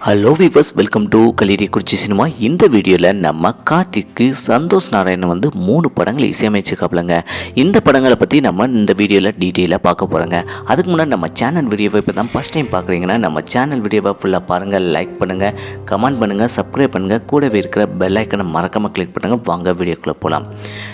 Hello viewers welcome to கலிரி குறிச்சி cinema இந்த வீடியோவில் நம்ம கார்த்திக்கு சந்தோஷ் நாராயணன் வந்து மூணு படங்களை இசையமைச்சிருக்காப்லங்க. இந்த படங்களை பற்றி நம்ம இந்த வீடியோவில் டீட்டெயிலாக பார்க்க போகிறோங்க அதுக்கு முன்னாடி நம்ம சேனல் வீடியோவை இப்போ தான் ஃபஸ்ட் டைம் பார்க்குறீங்கன்னா நம்ம சேனல் வீடியோவை ஃபுல்லாக பாருங்கள் லைக் பண்ணுங்கள் கமெண்ட் பண்ணுங்கள் சப்ஸ்கிரைப் பண்ணுங்கள் கூடவே இருக்கிற பெல் ஐக்கனை மறக்காமல் கிளிக் பண்ணுங்கள் வாங்க வீடியோக்குள்ளே போகலாம்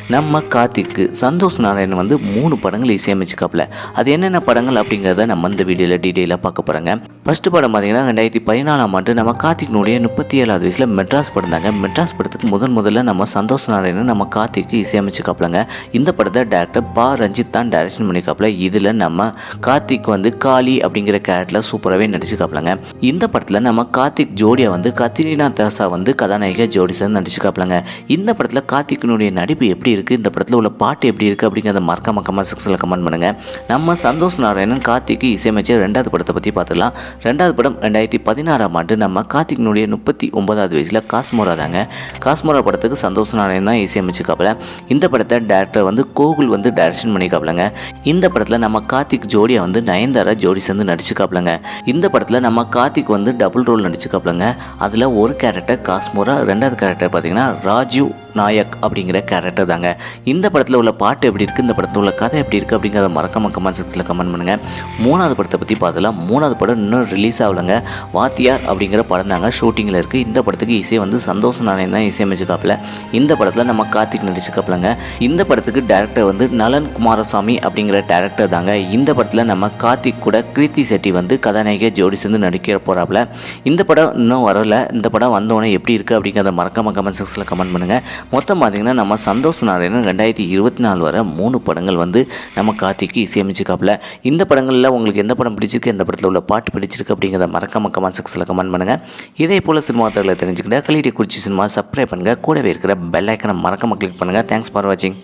நம்ம கார்த்திக்கு சந்தோஷ் நாராயணன் வந்து மூணு படங்கள் இசையமைச்சிருக்காப்புல அது என்னென்ன படங்கள் அப்படிங்கிறத நம்ம இந்த வீடியோவில் டீட்டெயிலாக பார்க்க போகிறோங்க ஃபஸ்ட்டு படம் பார்த்தீங்கன்னா ரெண்டாயிரத்தி பதினாலாம் ஆண்டு நம்ம கார்த்திக்னுடைய முப்பத்தி ஏழாவது வயசில் மெட்ராஸ் படம் தாங்க மெட்ராஸ் படத்துக்கு முதன் முதல்ல நம்ம சந்தோஷ் நாராயணன் நம்ம கார்த்திக்கு இசையமைச்சிருக்காப்லங்க இந்த படத்தை டேரக்டர் பா. ரஞ்சித் தான் டைரக்ஷன் பண்ணிக்காப்புல. இதில் நம்ம கார்த்திக் வந்து காளி அப்படிங்கிற கேரக்டரில் சூப்பராகவே நடிச்சுக்காப்லங்க இந்த படத்தில் நம்ம கார்த்திக் ஜோடியா வந்து கத்ரீனா தாசா வந்து கதாநாயக ஜோடி சேர்ந்து நடிச்சுக்காப்லங்க இந்த படத்தில் கார்த்திக்னுடைய நடிப்பு எப்படி இருக்குது இந்த படத்தில் உள்ள பாட்டு எப்படி இருக்குது அப்படிங்கிறத மறக்க மக்கமாக செக்ஷனில் கமெண்ட் பண்ணுங்கள் நம்ம சந்தோஷ் நாராயணன் கார்த்திக்கு இசையமைச்ச ரெண்டாவது படத்தை பற்றி பார்த்துக்கலாம் ரெண்டாவது படம் ரெண்டாயிரத்தி பதினாறாம் ஆண்டு. நம்ம கார்த்திக்னுடைய முப்பத்தி ஒன்பதாவது வயசில் காஸ்மோரா தாங்க. காஸ்மோரா படத்துக்கு சந்தோஷ் நாராயண் தான் இசையமைச்சிருக்காப்புல இந்த படத்தை டேரக்டர் வந்து கோகுல் வந்து டைரக்ஷன் பண்ணிக்காப்புலங்க இந்த படத்தில் நம்ம கார்த்திக் ஜோடியை வந்து நயன்தாரா ஜோடி சேர்ந்து நடிச்சுக்காப்புலங்க இந்த படத்தில் நம்ம கார்த்திக் வந்து டபுள் ரோல் நடிச்சுக்காப்புலங்க அதில் ஒரு கேரக்டர் காஸ்மோரா ரெண்டாவது கேரக்டர் பார்த்தீங்கன்னா ராஜீவ் நாயக் அப்படிங்கிற கேரக்டர் தாங்க. இந்த படத்தில் உள்ள பாட்டு எப்படி இருக்குது இந்த படத்தில் உள்ள கதை எப்படி இருக்குது அப்படிங்கிறத மறக்காம கமெண்ட் செக்ஷனில் கமெண்ட் பண்ணுங்கள் மூணாவது படத்தை பற்றி பார்த்தலாம் மூணாவது படம் இன்னும் ரிலீஸ் ஆகலைங்க. வாத்தியார் அப்படிங்கிற படம் தாங்க ஷூட்டிங்கில் இருக்குது இந்த படத்துக்கு இசை வந்து சந்தோஷ நாராயண் தான் இசையமைச்சிருக்காப்புல. இந்த படத்தில் நம்ம கார்த்திக் நடிச்சுக்காப்புலங்க இந்த படத்துக்கு டேரக்டர் வந்து நலன் குமாரசாமி அப்படிங்கிற டேரக்டர் தாங்க. இந்த படத்தில் நம்ம கார்த்திக் கூட கிருத்தி செட்டி வந்து கதாநாயகி ஜோடி சேர்ந்து நடிக்க போகிறாப்புல இந்த படம் இன்னும் வரல. இந்த படம் வந்தோடனே எப்படி இருக்குது அப்படிங்கிறத மறக்காம கமெண்ட் செக்ஷனில் கமெண்ட் பண்ணுங்கள் மொத்தம் பார்த்தீங்கன்னா நம்ம சந்தோஷ் நாராயணன் ரெண்டாயிரத்தி இருபத்தி நாலு வரை மூணு படங்கள் வந்து நம்ம கார்த்திக்கு இசையமைச்சிருக்காப்புல. இந்த படங்களில் உங்களுக்கு எந்த படம் பிடிச்சிருக்கு எந்த படத்தில் உள்ள பாட்டு பிடிச்சிருக்கு அப்படிங்கிறத மறக்காம கமெண்ட் செக்ஷனில் கமெண்ட் பண்ணுங்கள் இதே போல் சினிமா தகவலை தெரிஞ்சுக்கிட்ட கலிடி குறிச்சி சினிமா சப்ஸ்கிரைப் பண்ணுங்கள் கூடவே இருக்கிற பெல் ஐக்கனை மறக்காம கிளிக் பண்ணுங்கள் தேங்க்ஸ் ஃபார் வாட்சிங்